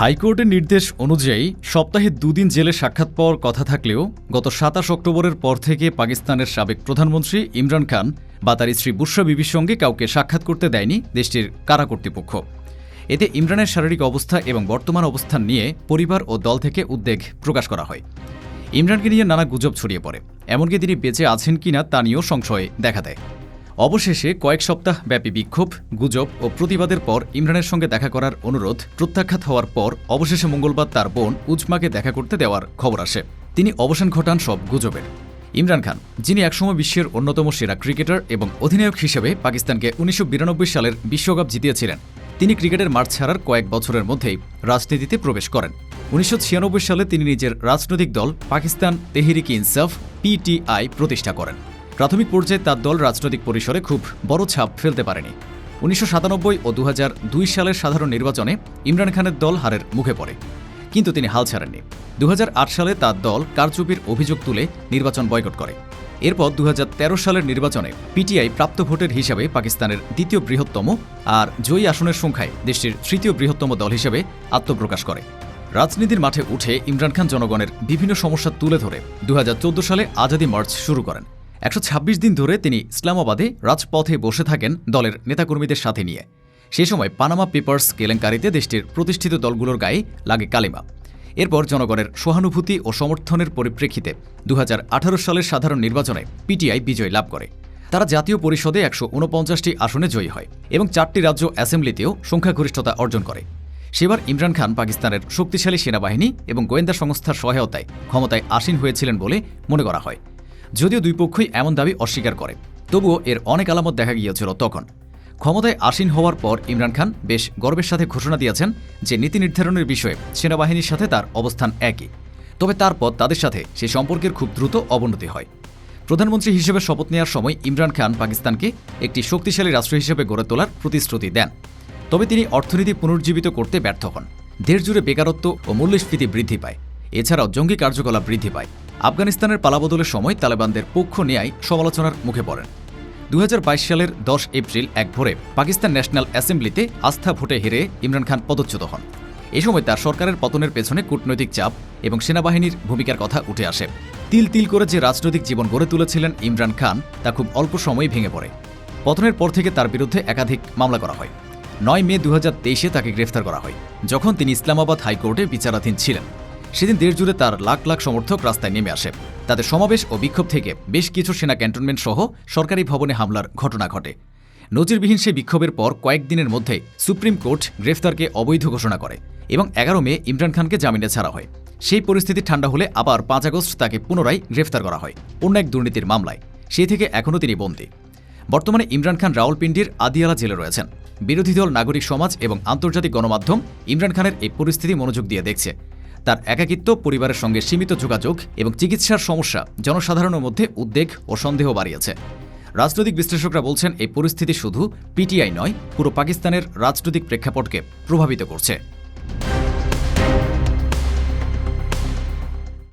হাইকোর্টের নির্দেশ অনুযায়ী সপ্তাহে দুদিন জেলে সাক্ষাৎ পাওয়ার কথা থাকলেও গত সাতাশ অক্টোবরের পর থেকে পাকিস্তানের সাবেক প্রধানমন্ত্রী ইমরান খান বা তার স্ত্রী বুশরা বিবির সঙ্গে কাউকে সাক্ষাৎ করতে দেয়নি দেশটির কারা কর্তৃপক্ষ। এতে ইমরানের শারীরিক অবস্থা এবং বর্তমান অবস্থান নিয়ে পরিবার ও দল থেকে উদ্বেগ প্রকাশ করা হয়। ইমরানকে নিয়ে নানা গুজব ছড়িয়ে পড়ে। এমনকি তিনি বেঁচে আছেন কিনা তা নিয়েও সংশয় দেখা দেয়। অবশেষে কয়েক সপ্তাহ ব্যাপী বিক্ষোভ, গুজব ও প্রতিবাদের পর ইমরানের সঙ্গে দেখা করার অনুরোধ প্রত্যাখ্যাত হওয়ার পর অবশেষে মঙ্গলবার তার বোন উজমাকে দেখা করতে দেওয়ার খবর আসে। তিনি অবসান ঘটান সব গুজবের। ইমরান খান, যিনি একসময় বিশ্বের অন্যতম সেরা ক্রিকেটার এবং অধিনায়ক হিসেবে পাকিস্তানকে উনিশশো বিরানব্বই সালের বিশ্বকাপ জিতিয়েছিলেন, তিনি ক্রিকেটের মাঠ ছাড়ার কয়েক বছরের মধ্যেই রাজনীতিতে প্রবেশ করেন। উনিশশো ছিয়ানব্বই সালে তিনি নিজের রাজনৈতিক দল পাকিস্তান তেহরিক ইনসাফ, পিটিআই, প্রতিষ্ঠা করেন। প্রাথমিক পর্যায়ে তার দল রাজনৈতিক পরিসরে খুব বড় ছাপ ফেলতে পারেনি। উনিশশো সাতানব্বই ও দু হাজার দুই সালের সাধারণ নির্বাচনে ইমরান খানের দল হারের মুখে পড়ে, কিন্তু তিনি হাল ছাড়েননি। দু হাজার আট সালে তার দল কারচুপির অভিযোগ তুলে নির্বাচন বয়কট করে। এরপর দু হাজার তেরো সালের নির্বাচনে পিটিআই প্রাপ্ত ভোটের হিসাবে পাকিস্তানের দ্বিতীয় বৃহত্তম আর জয়ী আসনের সংখ্যায় দেশটির তৃতীয় বৃহত্তম দল হিসেবে আত্মপ্রকাশ করে। রাজনীতির মাঠে উঠে ইমরান খান জনগণের বিভিন্ন সমস্যা তুলে ধরে। দু হাজার চৌদ্দ সালে আজাদি মার্চ শুরু করেন। একশো ছাব্বিশ দিন ধরে তিনি ইসলামাবাদে রাজপথে বসে থাকেন দলের নেতাকর্মীদের সাথে নিয়ে। সে সময় পানামা পেপার্স কেলেঙ্কারিতে দেশটির প্রতিষ্ঠিত দলগুলোর গায়ে লাগে কালিমা। এরপর জনগণের সহানুভূতি ও সমর্থনের পরিপ্রেক্ষিতে দু হাজার আঠারো সালের সাধারণ নির্বাচনে পিটিআই বিজয় লাভ করে। তারা জাতীয় পরিষদে একশো উনপঞ্চাশটি আসনে জয়ী হয় এবং চারটি রাজ্য অ্যাসেম্বলিতেও সংখ্যাগরিষ্ঠতা অর্জন করে। সেবার ইমরান খান পাকিস্তানের শক্তিশালী সেনাবাহিনী এবং গোয়েন্দা সংস্থার সহায়তায় ক্ষমতায় আসীন হয়েছিলেন বলে মনে করা হয়। যদিও দুই পক্ষই এমন দাবি অস্বীকার করে। তবুও এর অনেক আলামত দেখা গিয়েছিল তখন। ক্ষমতায় আসীন হওয়ার পর ইমরান খান বেশ গর্বের সাথে ঘোষণা দিয়েছেন যে নীতি নির্ধারণের বিষয়ে সেনাবাহিনীর সাথে তার অবস্থান একই। তবে তারপর তাদের সাথে সে সম্পর্কের খুব দ্রুত অবনতি হয়। প্রধানমন্ত্রী হিসেবে শপথ নেওয়ার সময় ইমরান খান পাকিস্তানকে একটি শক্তিশালী রাষ্ট্র হিসেবে গড়ে তোলার প্রতিশ্রুতি দেন। তবে তিনি অর্থনীতি পুনর্জীবিত করতে ব্যর্থ হন। দেশ জুড়ে বেকারত্ব ও মূল্যস্ফীতি বৃদ্ধি পায়। এছাড়াও জঙ্গি কার্যকলাপ বৃদ্ধি পায়। আফগানিস্তানের পালাবদলের সময় তালেবানদের পক্ষ নেয়ায় সমালোচনার মুখে পড়েন। দু হাজার বাইশ সালের দশ এপ্রিল এক ভোরে পাকিস্তান ন্যাশনাল অ্যাসেম্বলিতে আস্থা ভোটে হেরে ইমরান খান পদচ্যুত হন। এ সময় তার সরকারের পতনের পেছনে কূটনৈতিক চাপ এবং সেনাবাহিনীর ভূমিকার কথা উঠে আসে। তিল তিল করে যে রাজনৈতিক জীবন গড়ে তুলেছিলেন ইমরান খান, তা খুব অল্প সময়েই ভেঙে পড়ে। পতনের পর থেকে তার বিরুদ্ধে একাধিক মামলা করা হয়। নয় মে দু তেইশে তাকে গ্রেফতার করা হয়, যখন তিনি ইসলামাবাদ হাইকোর্টে বিচারাধীন ছিলেন। সেদিন দেশ জুড়ে তার লাখ লাখ সমর্থক রাস্তায় নেমে আসে। তাদের সমাবেশ ও বিক্ষোভ থেকে বেশ কিছু সেনা ক্যান্টনমেন্ট সহ সরকারি ভবনে হামলার ঘটনা ঘটে। নজিরবিহীন সেই বিক্ষোভের পর কয়েকদিনের মধ্যে সুপ্রিম কোর্ট গ্রেফতারকে অবৈধ ঘোষণা করে এবং এগারো মে ইমরান খানকে জামিনে ছাড়া হয়। সেই পরিস্থিতি ঠান্ডা হলে আবার পাঁচ আগস্ট তাকে পুনরায় গ্রেফতার করা হয় অন্য এক দুর্নীতির মামলায়। সেই থেকে এখনও তিনি বন্দী। বর্তমানে ইমরান খান রাওয়ালপিন্ডির আদিয়ালা জেলে রয়েছেন। বিরোধী দল, নাগরিক সমাজ এবং আন্তর্জাতিক গণমাধ্যম ইমরান খানের এই পরিস্থিতি মনোযোগ দিয়ে দেখছে। তার একাকিত্ব, পরিবারের সঙ্গে সীমিত যোগাযোগ এবং চিকিৎসার সমস্যা জনসাধারণের মধ্যে উদ্বেগ ও সন্দেহ বাড়িয়েছে। রাজনৈতিক বিশ্লেষকরা বলছেন, এই পরিস্থিতি শুধু পিটিআই নয়, পুরো পাকিস্তানের রাজনৈতিক প্রেক্ষাপটকে প্রভাবিত করছে।